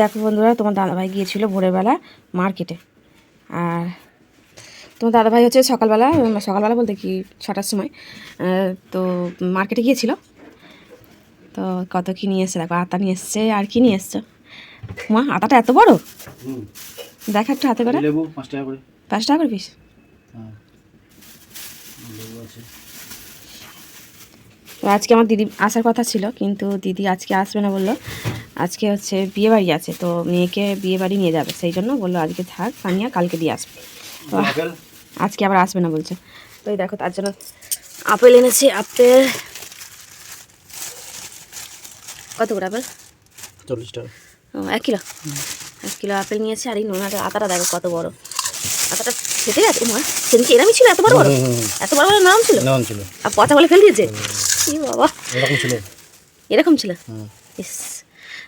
দেখো বন্ধুরা তোমার দাদাভাই গিয়েছিল ভোরেরবেলা মার্কেটে আর তোমার দাদাভাই হচ্ছে সকালবেলা সকালবেলা বলতে কি ছটার সময় তো মার্কেটে গিয়েছিল। তো কত কী নিয়ে এসছে দেখো আতা নিয়ে এসছে আর কি নিয়ে এসছো? মা আতাটা এত বড়? দেখা একটু হাতে করে। পাঁচ টাকা করে। পাঁচ টাকা করে পিস হ্যাঁ। আজকে আমার দিদি আসার কথা ছিল কিন্তু দিদি আজকে আসবে না বলল। আজকে হচ্ছে বিয়ে বাড়ি আছে তো মেয়েকে বিয়ে বাড়ি নিয়ে যাবে। সেই জন্য বলল আজকে থাক কানিয়া কালকে দিয়ে আসবে। তো আজকে আবার আসবে না বলছে। তো এই দেখো তার জন্য আপেল এনেছি আপেল। কত করে আপেল? চল্লিশ টাকা। ও এক কিলো? এক কিলো আপেল নিয়েছি আর এই নোনাটা আতাটা দেখো কত বড়। আতাটা ফেটে গেছে মা সেদিনকে এরমই ছিল এত বড় বড়? এত বড় বড় নরম ছিল? নাম ছিল। আর পচা বলে ফেল দিয়েছে? বাবা। এরকম ছিল। এরকম ছিল? ইস।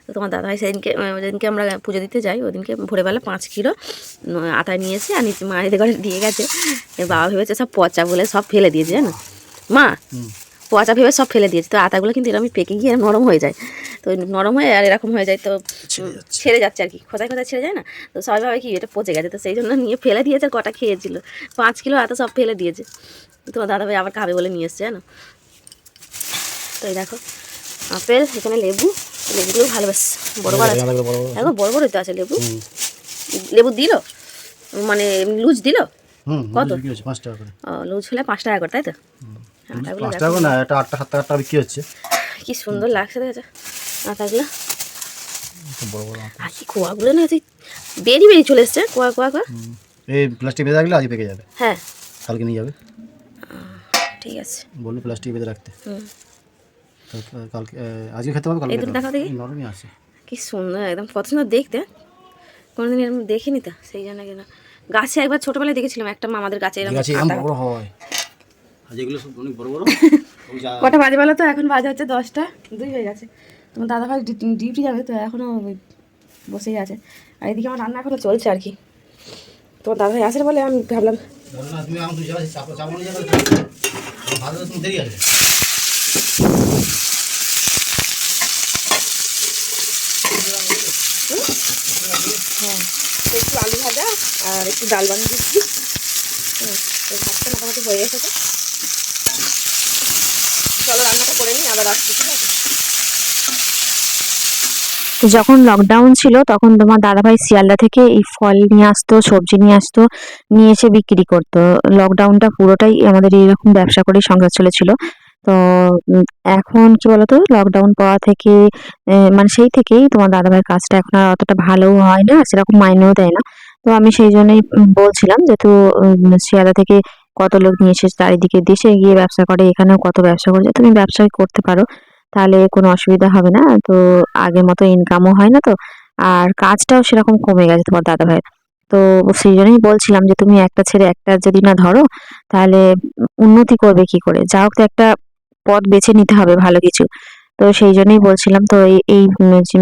তো তোমার দাদাভাই সেদিনকে আহ, যেদিনকে আমরা পুজো দিতে যাই ওদিনকে ভোরবেলা পাঁচ কিলো আটা নিয়েছে আর নিচে মা এদের ঘরে দিয়ে গেছে। বাবা ভেবেছে সব পচা বলে সব ফেলে দিয়েছে জানো? মা পচা ভেবে সব ফেলে দিয়েছে। তো আটাগুলো কিন্তু এরকম পেকে গিয়ে নরম হয়ে যায়। তো নরম হয়ে আর এরকম হয়ে যায় তো ছেড়ে যাচ্ছে। আর কি। খোদায় খোদায় ছেড়ে যায় না? তো সবাই ভাবে কি এটা পচে গেছে তো সেই জন্য নিয়ে ফেলে দিয়েছে কটা খেয়েছিল। পাঁচ কিলো আটা সব ফেলে দিয়েছে। তোমার দাদাভাই আবার খাবে বলে নিয়ে এসছে জানো? তো এই দেখো আপেল এখানে লেবু লেবুগুলো ভালো বেশ বড় বড় আছে। গাঁদাগুলো বড় বড় তো আছে লেবু। লেবু দিল? মানে লুজ দিল? কত? পাঁচ টাকা করে। লুজ হলে পাঁচ টাকা করে তাই তো? আটাগুলো পাঁচ টাকা না এটা আটটা সাত টাকা বিক্রি হচ্ছে। কি সুন্দর লাগছে দেখেছ? আটাগুলো। আর কি কোয়াগুলো না তুই বেরিয়ে বেরিয়ে চলে এসছে কোয়া কোয়া কোয়া। এই প্লাস্টিক বেঁধে রাখলে আজকে পেকে যাবে। হ্যাঁ। কালকে নিয়ে যাবে। ঠিক আছে। বলল প্লাস্টিক বেঁধে রাখতে। হুম। কালকে আজকে খেতে হবে কালকে হবে। দেখি। নরমই আছে। কি সুন্দর একদম কত সুন্দর দেখতে কোনোদিন এরকম দেখিনি তো সেই জন্য কেন? গাছে একবার ছোটবেলায় দেখেছিলাম একটা মামাদের গাছে এরকম গাছে এরকম বড় হয়। যেগুলো সব অনেক বড় বড় কটা বাজে বলো তো? এখন বাজে হচ্ছে দশটা দুই হয়ে গেছে। তোমার দাদা ভাই ডিউটি যাবে তো এখনও বসেই আছে। আর এদিকে আমার রান্না এখনও চলছে আর কি। তোমার দাদা ভাই আসে বলে আমি ভাবলাম বলো না, তুমি আমার দুই জায়গায় চাপ চাপ নিয়ে যাবে ভালো তুমি দেরি আছে হ্যাঁ তো একটু আলু ভাজা আর একটু ডাল বানিয়ে দিচ্ছি। হুম, ভাতটা মোটামুটি হয়ে এসেছে। চলো রান্নাটা করে নিই আবার আসছি ঠিক আছে? যখন লকডাউন ছিল তখন তোমার দাদাভাই শিয়ালদা থেকে এই ফল নিয়ে আসতো সবজি নিয়ে আসতো নিয়ে এসে বিক্রি করতো। লকডাউনটা পুরোটাই আমাদের এইরকম ব্যবসা করেই সংসার চলেছিল। তো এখন কি বলতো লকডাউন পাওয়া থেকে মানে সেই থেকেই তোমার দাদাভাইয়ের কাজটা এখন আর অতটা ভালোও হয় না, সেরকম মাইনেও দেয় না। তো আমি সেই জন্যই বলছিলাম যেহেতু শিয়ালদা থেকে কত লোক নিয়ে এসে চারিদিকে দেশে গিয়ে ব্যবসা করে, এখানেও কত ব্যবসা করছে তুমি ব্যবসায় করতে পারো, তাহলে কোনো অসুবিধা হবে না। তো আগের মতো ইনকামও হয় না তো, আর কাজটাও সেরকম কমে গেছে তোমার দাদা ভাইয়ের তো সেই জন্যই বলছিলাম যে তুমি একটা ছেড়ে একটা যদি না ধরো, তাহলে উন্নতি করবে কি করে? যা হোক তো একটা পথ বেছে নিতে হবে ভালো কিছু। তো সেই জন্যই বলছিলাম, তো এই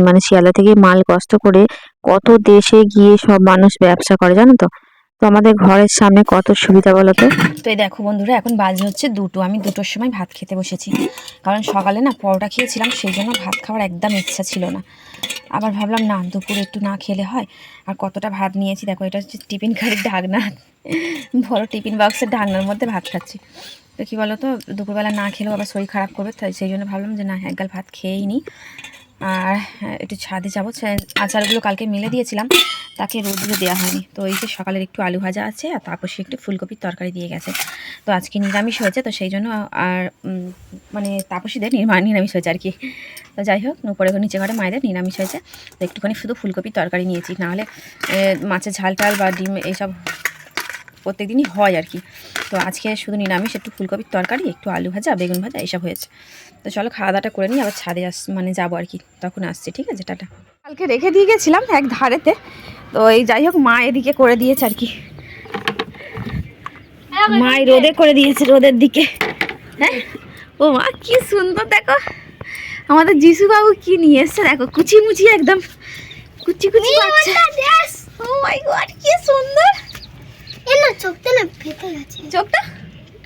মানে শিয়ালদা থেকে মাল কষ্ট করে কত দেশে গিয়ে সব মানুষ ব্যবসা করে জানো তো? তো আমাদের ঘরের সামনে কত সুবিধা বলো তো? তো এই দেখো বন্ধুরা, এখন বাজে হচ্ছে দুটো। আমি দুটোর সময় ভাত খেতে বসেছি। কারণ সকালে না পরোটা খেয়েছিলাম, সেই জন্য ভাত খাওয়ার একদম ইচ্ছা ছিল না। আবার ভাবলাম না, দুপুরে একটু না খেলে হয়। আর কতটা ভাত নিয়েছি, দেখো এটা হচ্ছে টিফিন কারির ঢাকনা বড় টিফিন বক্সের ঢাকনার মধ্যে ভাত খাচ্ছি। তো কী বলো তো দুপুরবেলা না খেলেও আবার শরীর খারাপ করবে তাই সেই জন্য ভাবলাম যে না এক গাল ভাত খেয়েই নিই আর হ্যাঁ, একটু ছাদে যাব। আচারগুলো কালকে মেলে দিয়েছিলাম তাকে রোদ্রে দেওয়া হয়নি। তো এই যে সকালের একটু আলু ভাজা আছে আর তারপর সে একটু ফুলকপির তরকারি দিয়ে গেছে। তো আজকে নিরামিষ হয়েছে তো সেই জন্য আর মানে তাপসীদের নির্মা নিরামিষ হয়েছে আর কি। তো যাই হোক উপরে নিচে ঘরে মায়েদের নিরামিষ হয়েছে। তো একটুখানি শুধু ফুলকপির তরকারি নিয়েছি নাহলে মাছের ঝাল টাল বা ডিম এইসব প্রত্যেক দিনই হয় আর কি। তো আজকে শুধু নিরামিষ একটু ফুলকপির তরকারি একটু আলু ভাজা বেগুন ভাজা এইসব হয়েছে। তো চলো খাওয়া দাওয়াটা করে নিই আবার ছাদে আস মানে যাব আর কি। তখন আসছি ঠিক আছে? টাটা। কালকে রেখে দিয়ে গেছিলাম এক ধারেতে। তো এই যাই হোক মা এদিকে করে দিয়েছে আর কি। মা রোদে করে দিয়েছে রোদের দিকে। হ্যাঁ? ও মা কি সুন্দর দেখো। আমাদের যিশু বাবু কি নিয়ে এসছে দেখো কুচি মুচি একদম। কুচি কুচি বাচ্চা ও মাই গড কি সুন্দর এ না চোখটা না ফেটে গেছে চোখটা?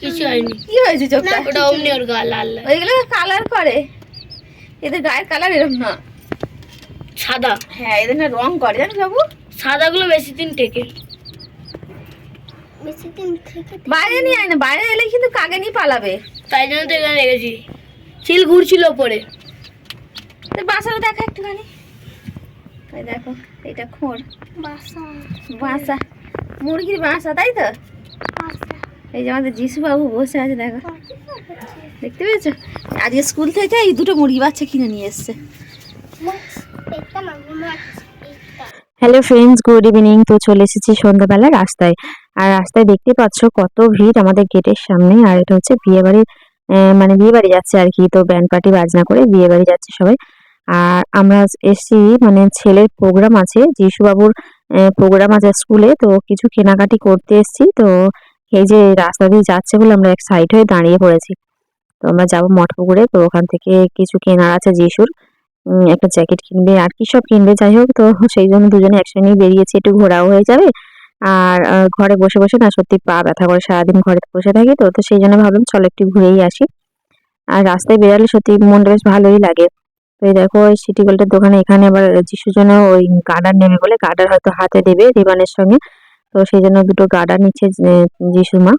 কিছু হয়নি। কি হয়েছে চোখটা? ওটা অমনি ওর গা লাল লাল ওইগুলো কালার করে। এদের গায়ের কালার এরকম না। সাদা। হ্যাঁ এদের না রং করে জানিস বাবু? সাদাগুলো বেশি দিন টেকে। বেশি দিন থেকে বাইরে নিয়ে আয় না বাইরে এলে কিন্তু কাকে নিয়ে পালাবে। তাই জন্য তো এখানে রেখেছি। চিল ঘুরছিল ওপরে। তো বাসাটা দেখা একটুখানি। ওই দেখো এটা খোঁড় বাসা। বাসা। মুরগির বাসা তাই তো? এই যে আমাদের যিশু বাবু বসে আছে, দেখো। দেখতে পেয়েছ? আজকে স্কুল থেকে এই দুটো মুরগি বাচ্চা কিনে নিয়ে এসছে। হ্যালো ফ্রেন্ডস গুড ইভিনিং তো চলে এসেছি সন্ধ্যাবেলা রাস্তায়। আর রাস্তায় দেখতে পাচ্ছ কত ভিড় আমাদের গেটের সামনে। আর এটা হচ্ছে বিয়ে বাড়ির মানে বিয়ে বাড়ি যাচ্ছে আর কি। তো ব্যান্ড পার্টি বাজনা করে বিয়ে বাড়ি যাচ্ছে সবাই। আর আমরা এসছি মানে ছেলের প্রোগ্রাম আছে, যিশুবাবুর প্রোগ্রাম আছে স্কুলে। তো কিছু কেনাকাটি করতে এসছি। তো এই যে রাস্তা দিয়ে যাচ্ছে বলে আমরা এক সাইড হয়ে দাঁড়িয়ে পড়েছি। তো আমরা যাব মঠপুকুরে, তো ওখান থেকে কিছু কেনার আছে যিশুর। একটা জ্যাকেট কিনবে আর কি সব কিনবে, যাই হোক, তো সেই জন্য দুজনে একসঙ্গেই বেরিয়েছি। একটু ঘোরাও হয়ে যাবে। আর ঘরে বসে বসে না সত্যি পা ব্যথা করে সারাদিন ঘরে বসে থাকি, তো তো সেই জন্য ভাবলাম চলো একটু ঘুরেই আসি। আর রাস্তায় বেরালে সত্যি মনটা বেশ ভালোই লাগে। তো এই দেখো, ওই সিটি গোল্ডের দোকানে এখানে আবার যিশুর জন্য ওই গার্ডার নেবে বলে, গার্ডার হয়তো হাতে দেবে রিবানের সঙ্গে। তো সেই জন্য দুটো গার্ডার নিচ্ছে যে যিশু মা।